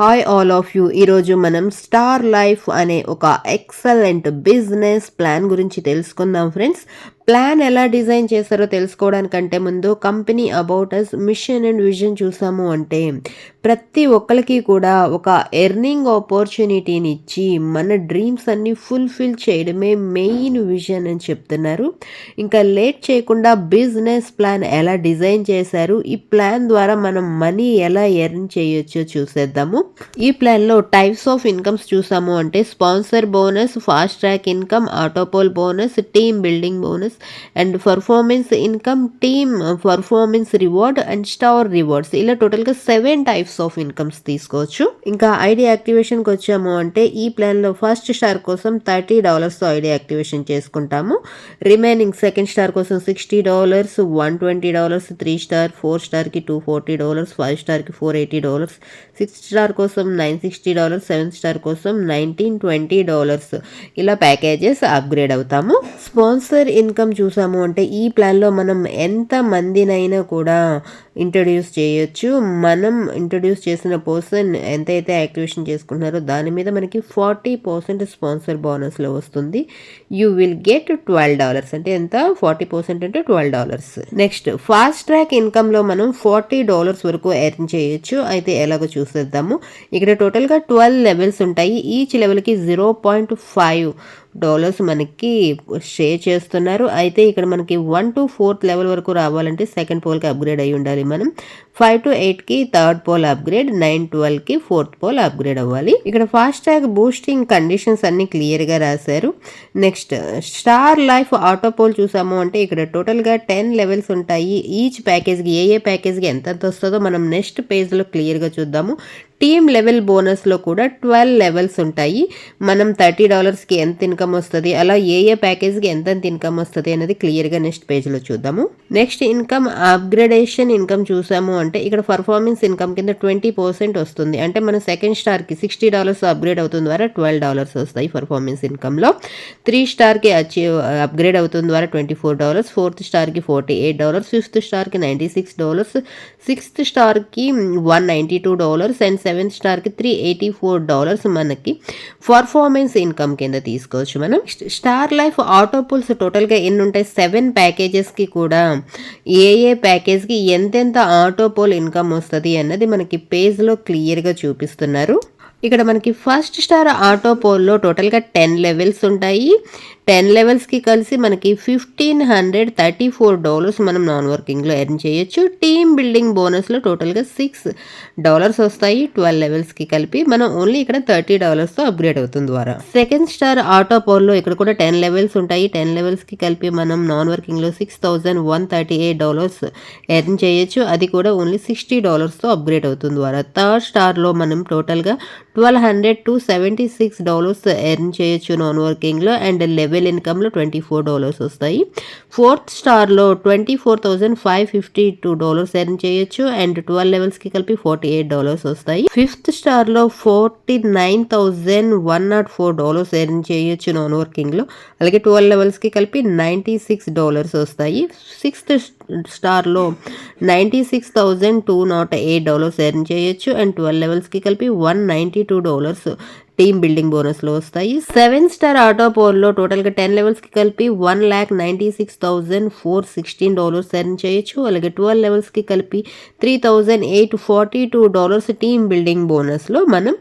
Hi all of you ఈరోజు మనం star life అనే ఒక ఎక్సలెంట్ బిజినెస్ ప్లాన్ గురించి తెలుసుకుందాం ఫ్రెండ్స్ ప్లాన్ ఎలా డిజైన్ చేశారో తెలుసుకోవడానికంటే ముందు company about us mission and vision చూసాము అంటే ప్రతి ఒక్కరికి కూడా ఒక ఎర్నింగ్ ఆపర్చునిటీని ఇచ్చి మన డ్రీమ్స్ అన్ని ఫుల్ఫిల్ చేయడమే మెయిన్ విజన్ అని చెప్తున్నారు. ఇంకా లేట్ చేయకుండా బిజినెస్ ప్లాన్ ఎలా డిజైన్ చేశారు ఈ ప్లాన్ ద్వారా మనం మనీ ఎలా ఎర్న్ చేయొచ్చో చూసేద్దాము. ఈ ప్లాన్లో టైప్స్ ఆఫ్ ఇన్కమ్స్ చూసాము అంటే sponsor bonus fast track income auto pool bonus team building bonus and performance income team performance reward and star rewards ఇలా టోటల్గా సెవెన్ టైప్స్ ఆఫ్ ఇన్కమ్స్ తీసుకోవచ్చు. ఇంకా ఐడి యాక్టివేషన్కి వచ్చాము అంటే ఈ ప్లాన్లో ఫస్ట్ స్టార్ కోసం థర్టీ డాలర్స్తో ఐడి యాక్టివేషన్ చేసుకుంటాము. రిమైనింగ్ సెకండ్ స్టార్ కోసం sixty dollars one twenty dollars three star four స్టార్కి two forty dollars five స్టార్కి four eighty dollars six star కోసం nine sixty dollars seven star కోసం నైన్టీన్ ట్వంటీ డాలర్స్ ఇలా packages upgrade అవుతాము. Sponsor income income చూసాము అంటే ఈ ప్లాన్లో మనం ఎంత మందినైనా కూడా ఇంట్రడ్యూస్ చేయొచ్చు. మనం ఇంట్రడ్యూస్ చేసిన పర్సన్ ఎంతైతే యాక్టివేషన్ చేసుకుంటున్నారో దాని మీద మనకి ఫార్టీ పర్సెంట్ స్పాన్సర్ బోనస్లో వస్తుంది. You will get twelve dollars అంటే ఎంత? ఫార్టీ పర్సెంట్ అంటే twelve dollars next fast track ఇన్కమ్లో మనం ఫార్టీ డాలర్స్ వరకు ఎర్న్ చేయొచ్చు. అయితే ఎలాగో చూసేద్దాము. ఇక్కడ టోటల్గా ట్వెల్వ్ లెవెల్స్ ఉంటాయి. ఈచ్ లెవెల్కి జీరో పాయింట్ ఫైవ్ డాలర్స్ మనకి షేర్ చేస్తున్నారు. అయితే ఇక్కడ మనకి వన్ టు ఫోర్త్ లెవెల్ వరకు రావాలంటే సెకండ్ పోల్కి అప్గ్రేడ్ అయి ఉండాలి మనం. ఫైవ్ టు ఎయిట్కి థర్డ్ పోల్ అప్గ్రేడ్ నైన్ ట్వెల్వ్కి ఫోర్త్ పోల్ అప్గ్రేడ్ అవ్వాలి. ఇక్కడ ఫాస్ట్ ట్యాగ్ బూస్టింగ్ కండిషన్స్ అన్ని క్లియర్గా రాశారు. Next star life auto pool చూసాము అంటే ఇక్కడ టోటల్గా టెన్ లెవెల్స్ ఉంటాయి. ఈచ్ ప్యాకేజ్కి ఏ ఏ ప్యాకేజ్కి ఎంత ఎంత వస్తుందో మనం నెక్స్ట్ పేజ్లో క్లియర్గా చూద్దాము. టీమ్ లెవెల్ బోనస్లో కూడా ట్వెల్వ్ లెవెల్స్ ఉంటాయి. మనం థర్టీ డాలర్స్కి ఎంత ఇన్కమ్ వస్తుంది అలా ఏ ఏ ప్యాకేజ్కి ఎంతెంత ఇన్కమ్ వస్తుంది అనేది క్లియర్గా నెక్స్ట్ పేజ్లో చూద్దాము. నెక్స్ట్ ఇన్కమ్ అప్గ్రేడేషన్ ఇన్కమ్ చూసాము అంటే ఇక్కడ పర్ఫార్మెన్స్ ఇన్కమ్ కింద ట్వంటీ పర్సెంట్ వస్తుంది. అంటే మన సెకండ్ స్టార్కి సిక్స్టీ డాలర్స్ అప్గ్రేడ్ అవుతుంది ద్వారా ట్వెల్వ్ డాలర్స్ వస్తాయి పర్ఫార్మెన్స్ ఇన్కమ్లో. త్రీ స్టార్కి అచీవ్ అప్గ్రేడ్ అవుతుంది ద్వారా ట్వంటీ ఫోర్ డాలర్స్ ఫోర్త్ స్టార్కి ఫార్టీ ఎయిట్ డాలర్స్ ఫిఫ్త్ స్టార్కి ninety six dollars sixth స్టార్కి one ninety two dollars and seventh స్టార్కి three eighty four dollars మనకి పర్ఫార్మెన్స్ ఇన్కమ్ కింద తీసుకోవచ్చు మనం. స్టార్ లైఫ్ ఆటో పుల్స్ టోటల్గా ఎన్ని ఉంటాయి? సెవెన్ ప్యాకేజెస్కి కూడా ఏ ఏ ప్యాకేజ్కి ఎంతెంత ఆటో పోల్ ఇన్కమ్ వస్తుంది అన్నది మనకి పేజ్లో క్లియర్గా చూపిస్తున్నారు. ఇక్కడ మనకి ఫస్ట్ స్టార్ ఆటో పోల్లో టోటల్గా టెన్ లెవెల్స్ ఉంటాయి. టెన్ లెవెల్స్కి కలిసి మనకి fifteen hundred thirty four dollars మనం నాన్ వర్కింగ్లో ఎర్న్ చేయొచ్చు. టీమ్ బిల్డింగ్ బోనస్లో టోటల్గా సిక్స్ డాలర్స్ వస్తాయి. ట్వెల్వ్ లెవెల్స్కి కలిపి మనం ఓన్లీ ఇక్కడ థర్టీ డాలర్స్తో అప్గ్రేడ్ అవుతుంది ద్వారా. సెకండ్ స్టార్ ఆటో పోల్లో ఇక్కడ కూడా టెన్ లెవెల్స్ ఉంటాయి. టెన్ లెవెల్స్కి కలిపి మనం non వర్కింగ్లో six thousand one thirty eight dollars earn చేయొచ్చు. అది కూడా ఓన్లీ సిక్స్టీ డాలర్స్తో అప్గ్రేడ్ అవుతుంది ద్వారా. థర్డ్ స్టార్లో మనం టోటల్గా twelve hundred two seventy six dollars earn చేయొచ్చు నాన్ వర్కింగ్లో అండ్ లెవెల్ ఇన్కమ్లో ట్వంటీ ఫోర్ డాలర్స్ వస్తాయి. Fourth స్టార్లో twenty four thousand five fifty two dollars earn చేయొచ్చు. అండ్ ట్వెల్వ్ లెవెల్స్కి కలిపి ఫార్టీ ఎయిట్ డాలర్స్ వస్తాయి. Fifth స్టార్లో forty nine thousand one nought four dollars earn చేయొచ్చు non వర్కింగ్లో అలాగే ట్వెల్వ్ లెవెల్స్కి కలిపి నైంటీ సిక్స్ డాలర్స్ వస్తాయి. Sixth స్టార్లో ninety six thousand two nought eight dollars earn చేయొచ్చు అండ్ ట్వెల్వ్ లెవెల్స్కి కలిపి one ninety two dollars team building బోనస్లు వస్తాయి. సెవెన్ స్టార్ ఆటో పోల్లో టోటల్గా టెన్ లెవెల్స్కి కలిపి one lakh ninety six thousand four sixteen dollars earn చేయొచ్చు. అలాగే ట్వెల్వ్ లెవెల్స్కి కలిపి three thousand eight forty two dollars team building బోనస్లో మనం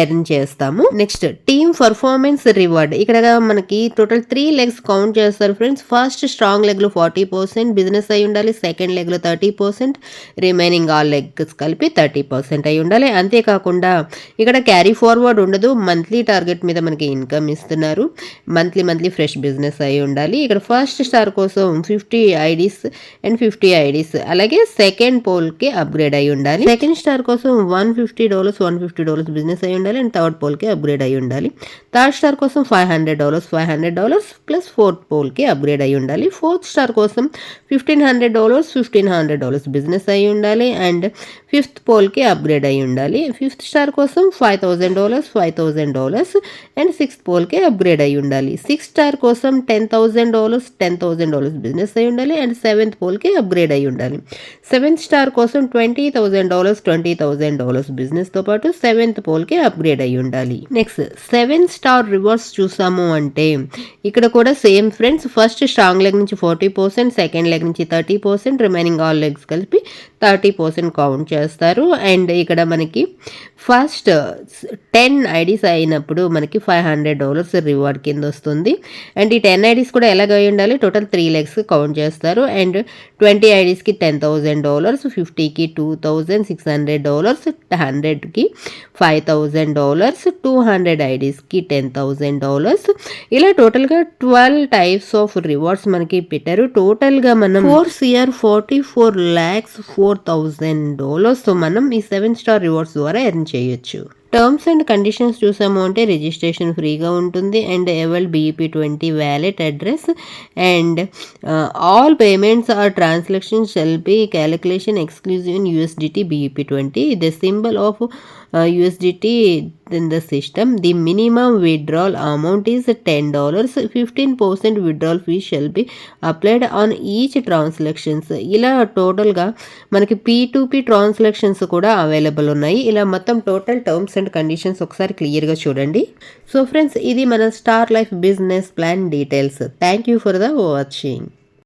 ఎర్న్ చేస్తాము. నెక్స్ట్ టీమ్ పర్ఫార్మెన్స్ రివార్డ్ ఇక్కడ మనకి టోటల్ త్రీ లెగ్స్ కౌంట్ చేస్తారు ఫ్రెండ్స్ ఫస్ట్ స్ట్రాంగ్ లెగ్లో ఫార్టీ పర్సెంట్ బిజినెస్ అయి ఉండాలి. Second లెగ్లో thirty percent remaining all legs కలిపి థర్టీ పర్సెంట్ అయి ఉండాలి. అంతేకాకుండా ఇక్కడ క్యారీ ఫార్వర్డ్ ఉండదు. మంత్లీ టార్గెట్ మీద మనకి ఇన్కమ్ ఇస్తున్నారు. మంత్లీ మంత్లీ ఫ్రెష్ బిజినెస్ అయి ఉండాలి. ఇక్కడ ఫస్ట్ స్టార్ కోసం fifty IDs and fifty IDs అలాగే సెకండ్ పోల్కి అప్గ్రేడ్ అయి ఉండాలి. సెకండ్ స్టార్ కోసం one fifty dollars one fifty dollars business అయి ఉండాలి. అండ్ థర్డ్ పోల్కి అప్గ్రేడ్ అయి ఉండాలి. థర్డ్ స్టార్ కోసం five hundred dollars five hundred dollars plus fourth పోల్కి upgrade అయి ఉండాలి. ఫోర్త్ స్టార్ కోసం fifteen hundred dollars fifteen hundred dollars business అయి ఉండాలి. అండ్ ఫిఫ్త్ పోల్కి అప్గ్రేడ్ అయి ఉండాలి. ఫిఫ్త్ స్టార్ కోసం five thousand dollars five thousand dollars and sixth Polke upgrade అయి ఉండాలి. సిక్స్ స్టార్ కోసం ten thousand dollars ten thousand dollars business అయి ఉండాలి అండ్ సెవెంత్ పోల్కే అప్గ్రేడ్ అయి ఉండాలి. సెవెంత్ స్టార్ కోసం twenty thousand dollars twenty thousand dollars బిజినెస్తో పాటు సెవెంత్ పోల్కే అప్గ్రేడ్ అయి ఉండాలి. నెక్స్ట్ సెవెన్ స్టార్ రివర్స్ చూసాము అంటే ఇక్కడ కూడా same friends first strong leg నుంచి ఫార్టీ పర్సెంట్ సెకండ్ లెగ్ నుంచి thirty percent remaining all legs కలిపి థర్టీ పర్సెంట్ కౌంట్ చేస్తారు. అండ్ ఇక్కడ మనకి ఫస్ట్ టెన్ ఐడీస్ అయినప్పుడు మనకి ఫైవ్ హండ్రెడ్ డాలర్స్ రివార్డ్ కింద వస్తుంది. అండ్ ఈ టెన్ ఐడీస్ కూడా ఎలాగ అయి ఉండాలి? టోటల్ త్రీ ల్యాక్స్ కౌంట్ చేస్తారు. అండ్ ట్వంటీ ఐడీస్కి టెన్ థౌజండ్ డాలర్స్ ఫిఫ్టీకి two thousand six hundred dollars హండ్రెడ్కి five thousand dollars two hundred ఐడీస్కి ten thousand dollars. ఇలా టోటల్గా ట్వెల్వ్ టైప్స్ ఆఫ్ రివార్డ్స్ మనకి పెట్టారు. టోటల్గా మనం four C R forty four lakhs four thousand dollars మనం ఈ సెవెన్ స్టార్ రివార్డ్స్ ద్వారా ఎర్న్ చేయొచ్చు. టర్మ్స్ అండ్ కండిషన్స్ చూసాము అంటే రిజిస్ట్రేషన్ ఫ్రీగా ఉంటుంది. And avail BEP twenty wallet address and all payments or transaction shall be calculation exclusive in USDT BEP twenty the symbol of USDT in the system the minimum withdrawal amount is ten dollars fifteen percent withdrawal fee shall be applied on each transactions ఇలా టోటల్గా మనకి P to P transactions కూడా available ఉన్నాయి. ఇలా మొత్తం total terms and conditions ఒకసారి క్లియర్గా చూడండి. సో ఫ్రెండ్స్ ఇది మన star life business plan details thank you for the watching